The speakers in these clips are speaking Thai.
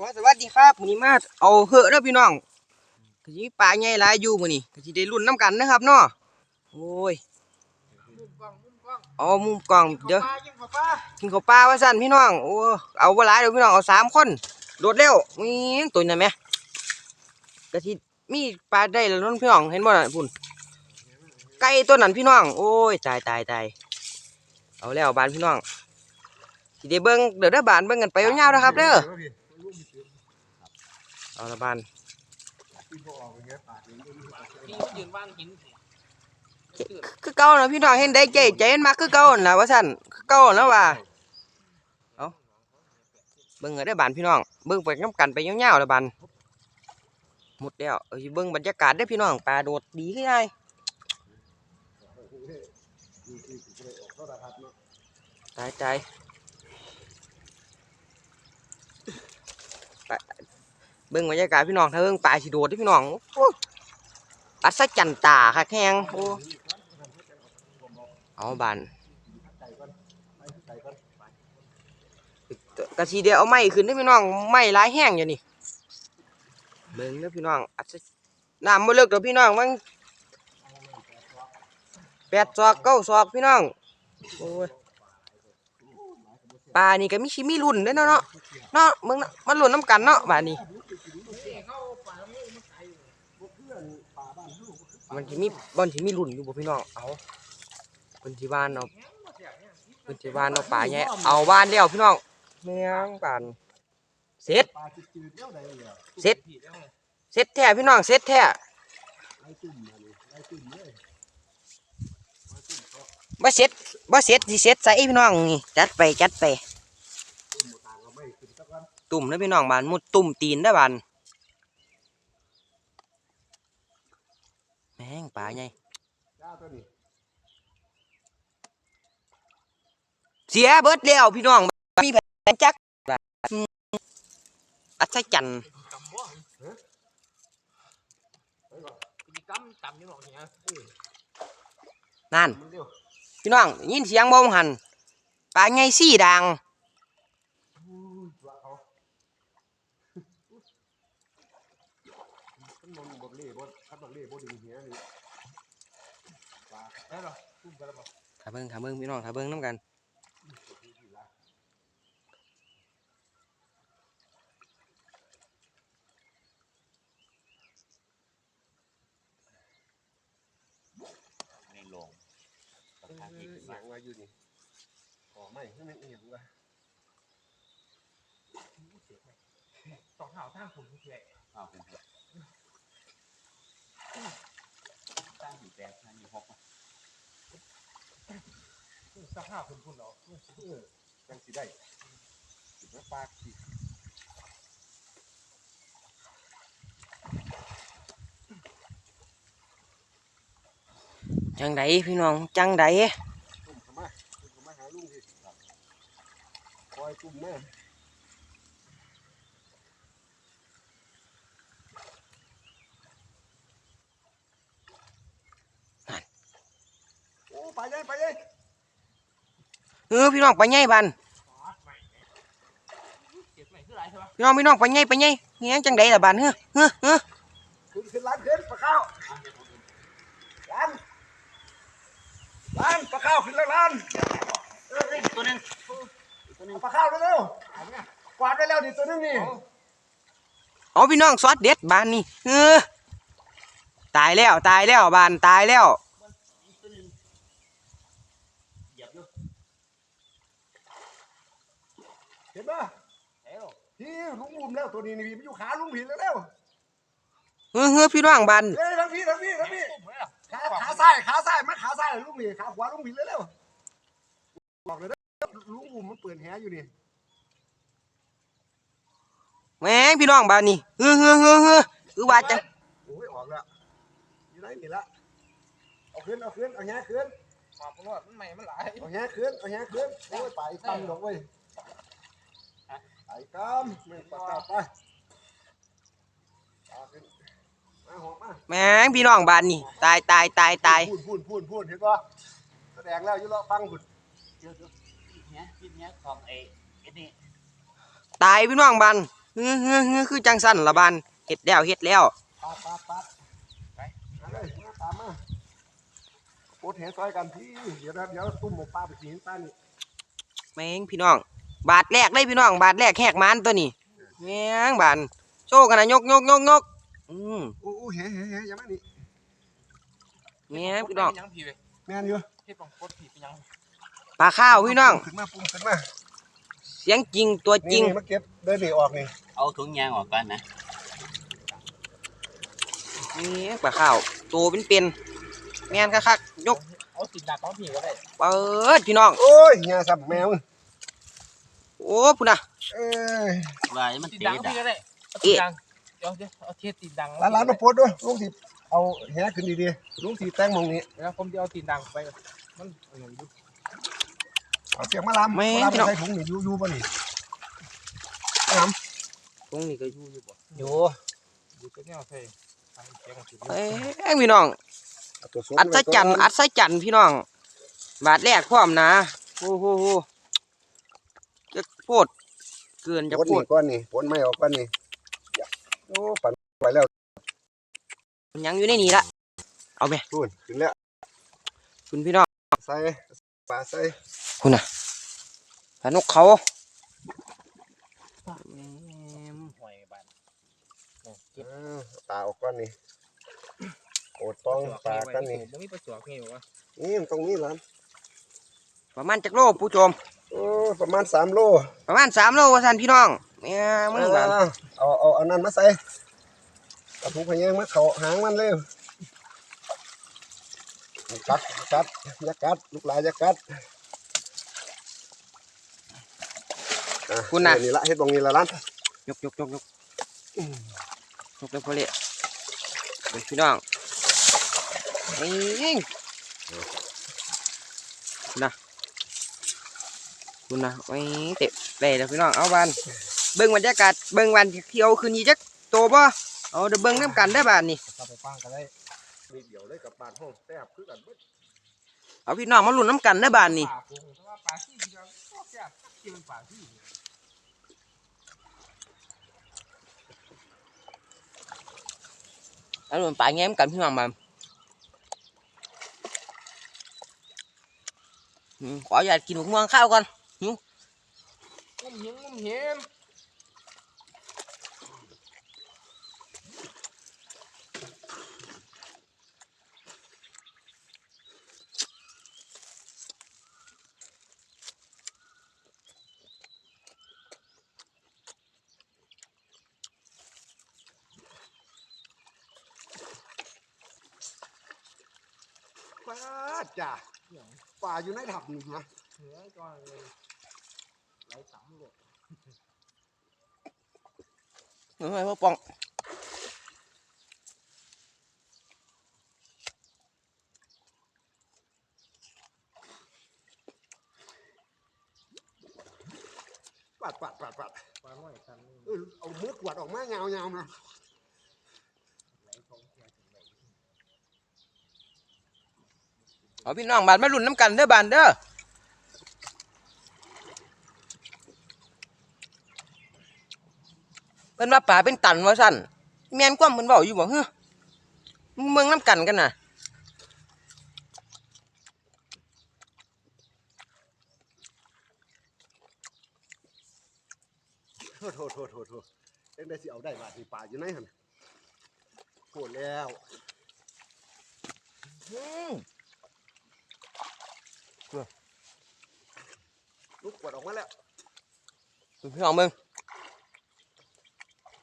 ขอสวัสดีครับมื้อนี้มาเอาเหอะเด้อพี่น้องก็สิมีปลาใหญ่หลายอยู่มื้อนี้ก็สิได้ลุ้นน้ำกันนะครับเนาะโอ้ยมุมกล้องมุมกล้องเอามุมกล้องเดี๋ยวปลายิงปลาปลากินข้าวปลาว่าสั่นพี่น้องโอ้เอาบ่หลายเด้อพี่น้องเอาสามคนโดดเร็วมีตัวนั้นไหมก็สิมีปลาได้แล้วนั่นพี่น้องเห็นบ่น่ะพุ่นไก่ตัวนั้นพี่น้อง โอ้ยตายตายตายเอาแล้วบานพี่น้องสิได้เบิ่งเดี๋ยวได้บานเบิ่งกันไปยาวๆนะครับเด้อ เอาละบานพี่ก็ยืนบ้านหินสิคือเก่านะพี่น้องเห็นได้ใจใจมันมากคือเก่านั่นล่ะว่าซั่นคือเก่าแล้วว่าเอาเบิ่งเอาได้อบานพี่น้องเบิ่งไปนํกันไปยาวๆแล้วบานหมดแล้วเอ้ยเบิ่งบรรยากาศได้อพี่น้องปลาโดดดีคือไงตายตายไป เบิ่งบรรยากาศพี่น้องถ้าเบิ่งปลาสิโดดเด้อพี่น้องอัศจรรย์ตาคักแฮงอ้เอาบานกะทีเดียวเอาไม้ขึ้นได้พี่น้องไม้หลายแห้งอยู่นี่เบิ่งเด้อพี่น้องอัศน้ำบ่เลิกเด้อพี่น้องมันแปดศอกเก้าศอกพี่น้องโอ้ยปลานี่ก็มีชิมีรุ่นด้อเนาะเนาะเนาะมึงมันรุ่นน้ำกันเนาะบาดนี้ เข้าป่าแล้วมันมันไกล มันสิมีบอนสิมีรุ่นอยู่บ่พี่น้อง เอาเพิ่นสิบ้านเอาแห้งมาเสียเนี่ยเพิ่นสิบ้านเอาปลาใหญ่เอาบ้านแล้วพี่น้องแม่งปานเสร็จปลาจืดเดียวใดเลยเสร็จผิดแล้วไงเสร็จแท้พี่น้องเสร็จแท่มาเลยไล่จุ่มเลยบ่เสร็จบ่เสร็จสิเสร็จใส่พี่น้องนี่จัดไปจัดไปจุ่มหมดต่างก็ไม่ขึ้นสักวันตุ่มเด้อพี่น้องบานมุดตุ่มตีนเด้บาน แม่งปลาใหญ่เจ้าตัวนี้เสียเบิดแล้วพี่น้องมีแผนจักอืมอัศจรรย์กำบ่มีกำกำนี่บอกเนี่ยนั่นมันเดียวพี่น้องยินเสียงบ่หันปลาใหญ่สี่ด่าง อู้ยว่าเขามันมองบดเล่บดคัดบด เล่บดดึงเหี้ยนี่ปลาได้หรอตุ้มกันแล้วบ่ถ้าเบิ่งถ้าเบิ่งพี่น้องถ้าเบิ่งนํกันในโรงประธานเอที่อขึ้นหมานังมาอยู่นี่ขอไม่ให้มันเอียงว่ะสองหาวทางผมเฉยอ้าวเป็นไง ตั้งอยู่แปดตั้งอยู่หกสองหาวคุณคุณเหรอเออจังสิได้สิมาปากสิจังไดพี่น้องจังไดจุ่มเข้ามาจุ่มเข้ามาหาลุงสิคอยจุ่มแน่ ไปเลยไปเลยเออพี่น้องไปใหญ่บานขอใหม่เก็บใหม่คือไรใช่ปะพี่น้องพี่น้องไปใหญ่ไปใหญ่เงี้ยจังไดล่ะบานเฮ้อเฮ้อเฮ้อขึ้นขึ้นร้านขึ้นปลาข้าวร้านร้านปลาข้าวขึ้นแล้วร้านเออตัวนึงเอาปลาข้าวเร็วๆกวาดไปแล้วดิตัวนึงนี่เอาพี่น้องซอสเด็ดบานนี่เออตายแล้วตายแล้วบานตายแล้ว เหยียบอยู่ เห็นปะเอ้าพี่ลุงอุ้มแล้วตัวนี้นี่พี่มันอยู่ขาลุงผิดแล้วเร็วเฮ้อเฮ้อพี่น้องบานเฮ้ยทั้งพี่ทั้งพี่ทั้งพี่ตุ้มเลยอะขาขาซ้ายขาซ้ายมาขาซ้ายลุงนี่ขาขวาลุงผิดแล้วเร็วบอกเลยนะลุงอุ้มมันเปิดแหอยู่นี่แม่งพี่น้องบานนี่เฮ้อเฮ้อเฮ้อเฮ้อคือว่าจังโอ้ยออกแล้วอยู่ไหนนี่ละเอาขึ้นเอาขึ้นเอาแหขึ้นขอบคุณว่ามันใหม่มันหลายเอาแหขึ้นเอาแหขึ้นโอ้ยไปกำดอกเว้ย ไปกำไม่ปากกาไปเอาขึ้นมาหอมมาแม่งพี่น้องบานนี่ตายตายตายตายพูดพูดพูดพูดเห็นป่ะแสดงแล้วอยุ่รอฟังพูดเดี๋ยวเดี๋ยวเนี้ยที่เนี้ยของไอ้ไอ้นี่ตายพี่น้องบานเเฮ้อเฮ้อเฮ้อคือจังสั่นละบานเฮ็ดแล้วเฮ็ดแล้วปาดปาดปาดไปมาเลยมาตามมาปวดแหซอยกันพี่เดี๋ยวนะเดี๋ยวตุ้มหมูปลาไปกินปลานี่แม่งพี่น้อง บาทแรกเลยพี่น้อง บาทแรกแหกมันตัวนี้แม่งบานโชว์กันนะยกยกยกยกอืมโอ้โหแหแหแหอยังไม่นี่แม่งพี่น้องยังผีไปแม่นอยู่เฮ็ดบังกดผีไปยังปลาข้าวพี่น้องขึ้นมาปุ่มขึ้นมาเสียงจริงตัวจริงนี่มาเก็บเดินหนีออกนี่เอาถุงยางออกก่อนนะนี่ปลาข้าวโตเป็นเป็นๆแม่นคักๆยกเอาติดดักเอาผีก็ได้เปิดพี่น้องโอ้ยเฮียสับแมว โอ้พุ่นน่ะเอ้ยว่ามันติดตีดังดพี่ก็อะได้เอาติดดังเดี๋ยวเดี๋ยวเอาเทศติดดังร้านร้านมาปวดด้วยลุงสิเอาแหขึ้นดีๆลุงสิแตงมงนี้แล้วผมจะเอาติดดังไปมันอะไรอยู่เอาเสียงมาลำมาลำใส่ถุงนี่ยูยูป่ะนี่น้ตรงนี้ก็อยู่อยู่บ่ำอยู่อยู่ก็แนวใส่ทางเสียงของสิเอ้ยพี่น้องเอาตัวสดอัศจรรย์อัศจรรย์พี่น้อง บาทแรกพร้อมนะโอ้โหโห จะโพดเกินจะปนโพนี่ดก้อนนี่ปนไม่ออกก้อนนี่โอ้ปั่นไปแล้วมันยังอยู่ในนี้ละเอาไปพูนขึ้นแล้วคุณพี่น้องใส่ปลาใส่คุณน่ะปลานกเขาหวยบ้านเออตาออกก้อนนี่โอดต้องปลาก้อนนี่ผมมีประจวบไงบอกว่านี่มันตรงนี้หลานประมาณจักโลผู้ชม โอ้ประมาณสามโลประมาณสามโลว่าสันพี่น้องเนี่ยมึงบานเอาเอาเอานั่นมาใส่เอาถุงพยางมาเขาหางมันเร็วกัดกัดอย่ากัดลูกหลานอย่ากัดอ่นี่ละเฮ็ดบองนี่ละล้านยกยกยกยกยกเลยพอเลยเป็นพี่น้องนี่คุณนะ คุณนะไอ้เตะได้แล้วพี่น้องเอาบานเบิ่งบรรยากาศเบิ่งวันเที่ยวคืนนี้จักโตบ่เอาเดี๋ยวเบิ่งน้ำกันได้อบานนี่เราไปฟังกันได้มีเดี๋ยวได้กับบาดห้องแซ่บคือกันเบิดเอาพี่น้องมาลุ้นน้ำกันได้อบานนี่ป่าคงเพราะว่าป่าที่เราก็แค่ที่มันป่าที่เอาลุ้นปลาแง้มกันพี่น้องมาอืมขออยากกินหมกม่วงข้าวก่อน งุ้มเห็นงุ้มเห็นปลา จ้าปลาอยู่ในถับนี่นะเหนือก่อนเลยไหลต่ำเลยเฮ้ยพ่อปองปาดปาดปาดปาดปลาหน่อยกันนี่เออเอามือกวาดออกมาเงาเงาๆนะเอาพี่น้องบานมาลุ้นน้ำกันเด้อบานเด้อ เพิ่นว่าป่าเป็นตันว่าสั่นแม่นความเพิ่นเว้าอยู่บ่เฮ้อมึงเมืองน้ำกันกันน่ะโทษโทษโทษโทษโทษเอ็งได้สิเอาได้บาดนี่ปลาอยู่ในหันโหดแล้วลูกกวาดออกมาแล้วพี่น้องมึง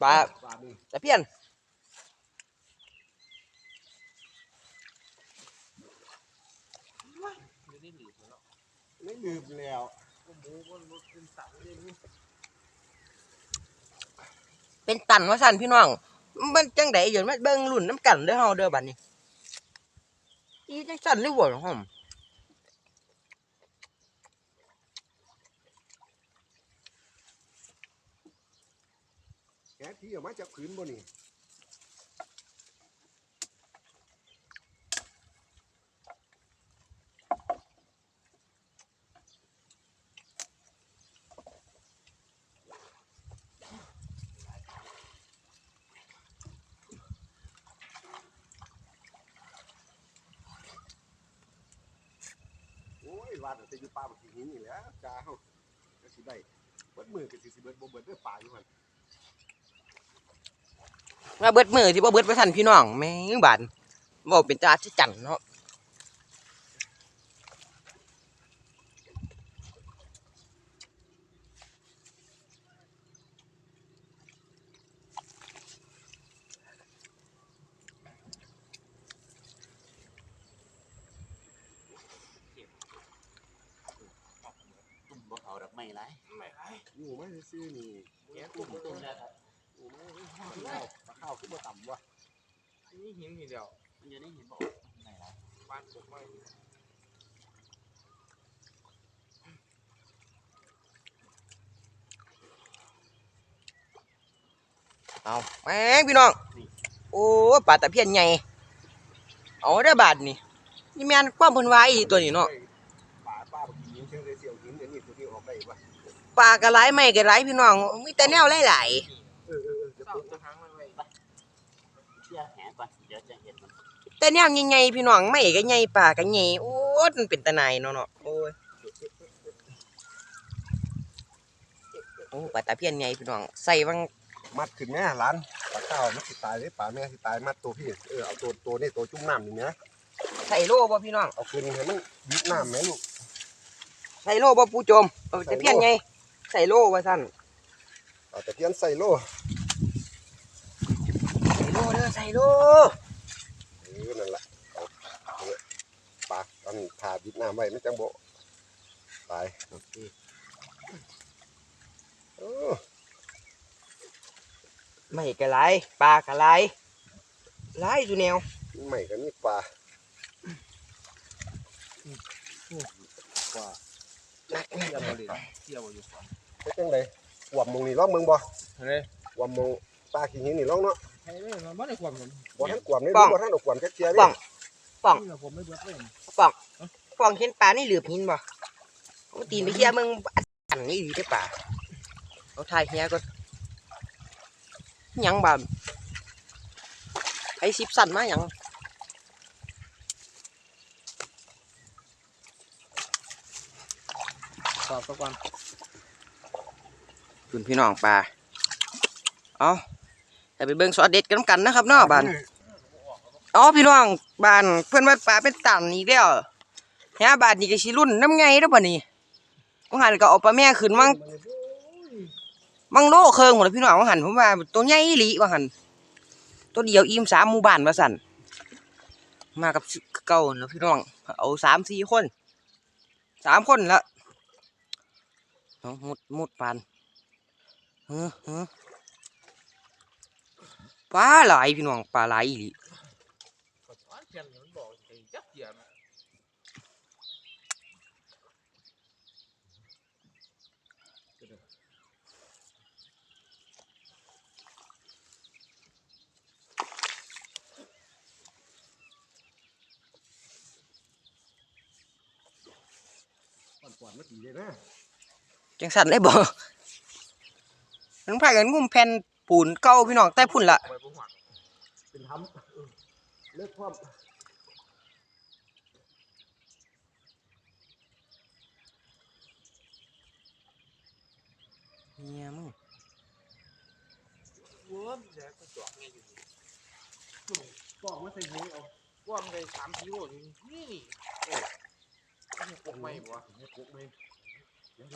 ปลาปลานี่ตะเพียนไม่ได้หลีบแล้วไม่ลืมแล้วก็หมูก็รถเป็นสัตว์เลยนี่เป็นตันว่าสั่นพี่น้องมันจังไดอยู่มาเบิ่งลุ้นน้ำกันเด้อเฮาเด้อบัดนี้อีจังสั่นเลยบ่หอม ที่ออกมาจากผืนบนนี่โอ้ยว่าแต่อยู่ป่าแบบนี้นี่แหละจ้าเฮาก็สิได้เบิดมือก็สิสิเบิดบ่เบิดเด้อป่าอยู่หั่น ว่าเบิดมือที่บ่เบิดประทันพี่น้องแม่งบาดบ่เป็นตาที่จันเนาะตุ่มบ่เขาดอกไม้ไรอยู่ไม่ซื่อๆนี่แกตุ่มตุ่มแล้วครับอยู่ไม่ ข้าวปลาข้าวขึ้นมาต่ำวะนี่หินทีเดียวมันอยู่ในหินบอกไม่ไรบ้านผมไม่เอาแม่งพี่น้อง โอ้ปลาตะเพียนใหญ่ เอาได้อบาดนี่นี่แม่นความเพิ่นว่าอีตัวนี้เนาะป่าป้าแบบนี้เชิงเลยเสี่ยวหินเดี๋ยวนี้ตัวนี้ออกได้ปะปลาก็หลายไม่ก็หลายพี่น้อง มีแต่แนวหลายเดี๋ยวจะเห็นมันๆแต่แนวใหญ่ๆพี่น้องไม่ก็ใหญ่ปลาก็ใหญ่โอ้ยมันเป็นตาหนายเนาะเนาะโอ้ยโอ้ปลาตะเพียนใหญ่พี่น้องใส่บางมัดขึ้นแม่หลานปลาข้าวมันสิตายเลยป่าแม่สิตายมัดตัวพี่เออเอาตัวตัวนี่ตัวจุ่มน้ำนี่นะใส่โลบ่พี่น้องเอาขึ้นให้มันยิบน้ำไหมลูกใส่โลบ่ปูโจมเอาตะเพียนใหญ่ใส่โลว่าซั่นเอาแต่เพี้ยนใส่โลใส่โลเด้อใส่โล เออนั่นแหละเอาเอาเลยปลาตอ นผ่ายิบน้ำไว้มันจังโบตายโอเคเออไม่ก็หลายปลาก็หลายหลายอยู่แนวใหม่กันนี่ปลาปลาเที่ยวเลยเที่ยวอยู่ก่อนเป็นจังไดหวมมงนี่ร้องมึงบ่เฮ้ยหวมมงปลาขี้หินนี่ร้องเนาะใช่เลยมันไม่ได้ความผมบ่ทันกวมนี่ป้องบ่ทันดอกกวมจักเที่ยป้นี่องป้อง ฟองเห็นปลานี่เหลือบหินบ่เอาตีนไปเฮียมึงอันนี้ดีได้อป่าเอาทายเฮียก็หยังบ่ไอ้สิบสั่นมาหยังสอบสักวันคุณพี่น้องปลาเอาแต่ไปเบิ่งซอสเด็ดกันนำกันนะครับเนาะบ้านอ๋อพี่น้องบ้านเพื่อนว่าปลาเป็นตันอีกแล้ว เฮียบานนี่ก็สิรุ่นน้ำไงเด้อบ่นี่ว่าหันก็เอาปลาแม่ขึ้นมั่งมังโลเคิงหมดเลยพี่น้องว่าหันผมว่าตัวใหญ่อีหลีว่าหันตัวเดียวอิ่มสามหมู่บ้านว่าสั่นมากับเก่าแล้วพี่น้องเอาสามสี่คนสามคนละมุดมุดปานเฮ้อเฮ้อปลาหลายพี่น้องปลาหลายอีหลี อันเทียนมันบอกไอ้จักเทียนก่อนกวมมันดีเลยนะจังสั่นได้บ่ทั้งพากันงุ่มแผ่นปูนเก่าพี่น้องแต่พุ่นละไปผมหวังเป็นทำเออเลิกความเฮียมึงว้าวแย่ก็จอกไงอยู่ปอกมาใส่หินเอาว่ามันได้สามกิโลอยู่ นี่โอ้ยปกไม่บ่ให้ปลูกไหมเดี๋ยว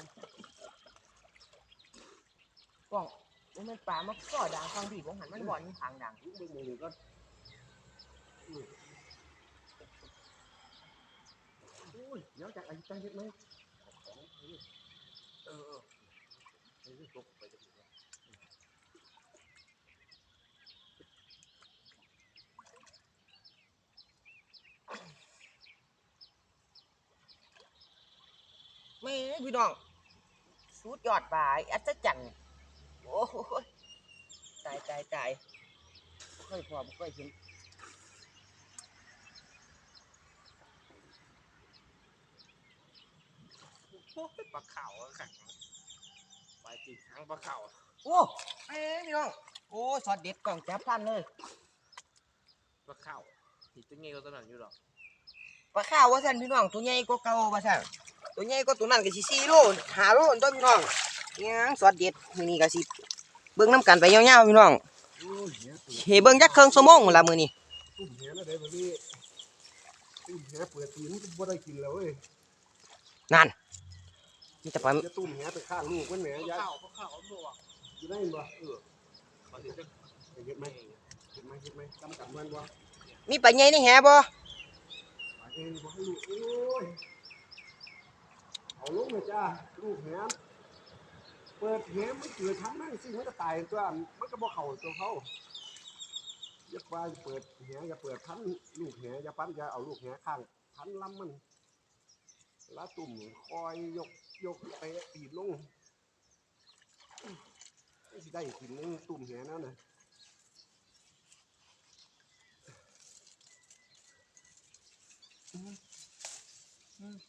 กล้องมันปลามันก็ดังฟังดีผมหันมันบ่อนทางดังมึงมึงก็อืมโอ้ยเดี๋ยวจากอายุใจเฮ็ดไหมเอองเออไอ้นี่ตกไปจะถึงแล้ว ไม่พี่ น้องสุดยอดปลาอัศจรรย์โอ้โหตายตายตายเคยพอบ่เคยเห็นโอ้ยปลาขาวอะขังไปจิกหางปลาขาวโอ้เอ้ยพี่น้องโอ้สอดเด็ดกล่องจับทันเลยปลาขาวที่จะเงี้ยก็ตอนนั้นอยู่หรอกปลาข้าวว่าสั่นพี่น้องตัวใหญ่กว่าเก่าว่าสั่น ตัวใหญ่ก็ตัวนั้นก็สิ4โล5โลตัวพี่น้องยังสอดเด็ดมื้อนี้ก็สิเบิ่งน้ำกันไปยาวๆพี่น้องโอ้ยเหี้ยตุ่มเฮเบิ่งจักครึ่งชั่วโมงพุ่นละมื้อนี้ตุ่มเหี้ยแล้วได้แบบนี้ตุ่มเหี้ยเปิดตีนก็บ่ได้กินแล้วเว้ยนั่นมีแต่ปลาจะตุ่มเหี้ยไปข้างลูกมันแหมยายข้าวข้าวมันบอกอยู่ได้บ่เออมาเฮ็ดเฮ็ดไหมเฮ็ดไหมเฮ็ดไหมกำกับมันบ่มีปลาใหญ่ในแหบ่ไปเองบ่ให้ลูกโอ้ยเอา ลูกเลยจ้าลูกแหมเปิดแหมมันเกิดทั้งนั้นสิมันก็ตายตัวมันก็บ่เข้าตัวเขาอย่าว่าเปิดแหอย่าเปิดทันลูกแหอย่าปั้นอย่าเอาลูกแหข้างทันลำมันแล้วตุ่มคอยยกยกเตะตีนลงไม่สิได้กินนึงตุ่มแหนั่นน่ะผู้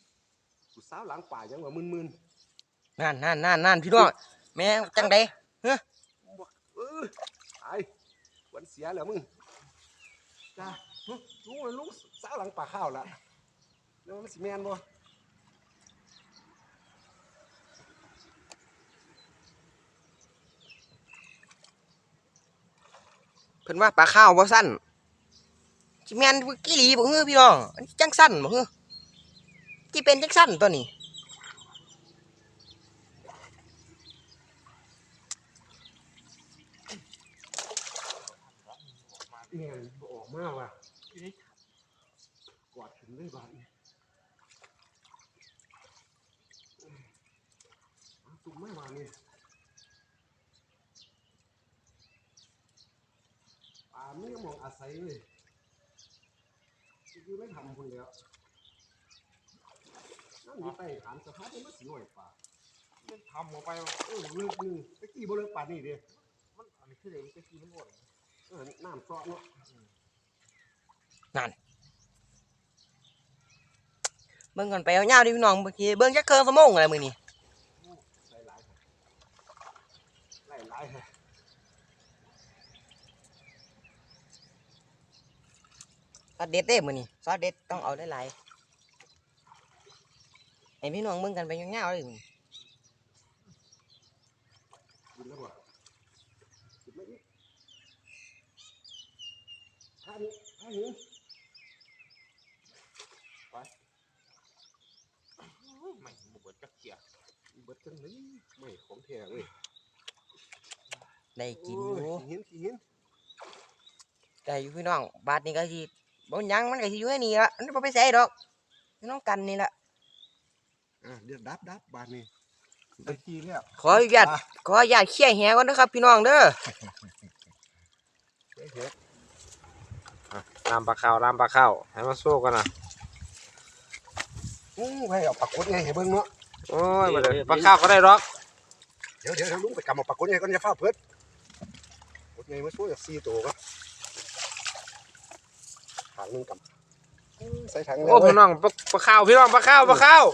สาวหลังป่ายังว่ามึนๆนั่นนั่นนั่นนั่นพี่น้องแม่จังไดเออตายวันเสียแล้วมึงจ้าลุงลุงลุงสาวหลังป่าข้าวละแล้วมันสิแมนบ่เพิ่นว่าปลาข้าวบ่สั้นสิแม่นกี่หลีบ่ฮือพี่น้องอันนี้จังสั้นบ่ฮือ สิเป็นจังสั้นตัวนี้แมนบ่ออกมาว่ะกอดถึงได้บาดนี่เอาตุ่มไม่มานี่ป่าไม่มองอาศัยเลยคือไม่ทำคนเดียว นั่นอยู่ใต้ฐานสะพานนี่มันสิหน่อยป่ามันทำออกไปเออเลิกหนึงตะกี้บ่เลิกป่านนี่เด้มันอันนี้คือเดี๋ยวจะกินมันหมดเออน้ำซอกเนาะเบิ่งกันไปยาวๆดิพี่น้องเมื่อกี้เบิ่งจักเครื่องสมองอะไรมื้อนี้หลายหลายหลายหลายฮะซอสเด็ดเด้มื้อนี้ซอสเด็ดต้องเอาหลาย ๆให้พี่น้องเบิ่งกันไปยาวๆเลยมื้อนี้กินแล้วบ่กินไม่อีกท่านี้ท่านี้ไม่หมดจักเกียเบิดจังนี้ไม่ของแท้เว้ยได้กินอยู่โขี้หินขี้หินได้อยู่พี่น้องบาทนี้ก็สิบ่หยังมันก็สิอยู่ในนี่ละมันบ่ไปไสดอกน้องกันนี่ละ อะเดือดดับดับบานนี้ได้ขี้แล้วขออนุญาตขออนุญาตเคลียร์แหก่อนนะครับ พี่น้องเด้อได้เห็ดลามปลาข้าวลามปลาข้าวให้มาสู้กันนะอู้ให้เอาปากกดไงให้เบิ่งเนาะโอ้ยมาเลยปลาข้าวก็ได้หรอกเดี๋ยวเดี๋ยวเดี๋ยวลุงไปกำเอาปากกดไงก่อนจะฟ้าเพิดกดไงมาช่วยสี่ตัวครับหางหนึงกำอื้อใส่ถังแล้โอ้วเว้พี่ยน้องปลาปลาข้าวพี่น้องปลาข้าวปลาข้าว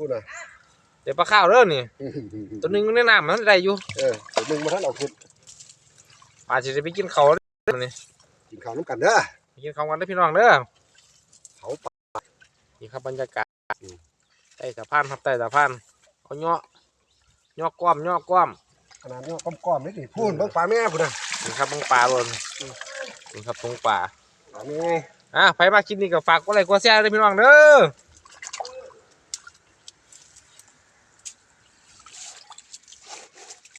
พูดนะเดี๋ยวปลาข้าวเด้อนี่ ตัวหนึงอยู่ในน้ำมันได้อยู่เออตัวหนึงมาท่านเอาขึ้นปลาจะได้ไปกินเขาวเด้อนี่กินข้าวน้ำกันเด้อไปกินข้าวกันได้อพี่น้องเด้อเผาปลานี่ครับบรรยากาศอืมใต้สะพานครับใต้สะพานเอาเนาะเนาะก้อมเนาะก้อม ขนาดนี้ก้อมๆนี่ดิพูดเบิ่งปลาแม่พูดนะ นี่ครับเบังปลาบนนี่ครับตรงป่าปลาแม่อะไปมาคลิปนี้ก็ฝากกดไลค์กดแชร์ด้วยพี่น้องเด้อ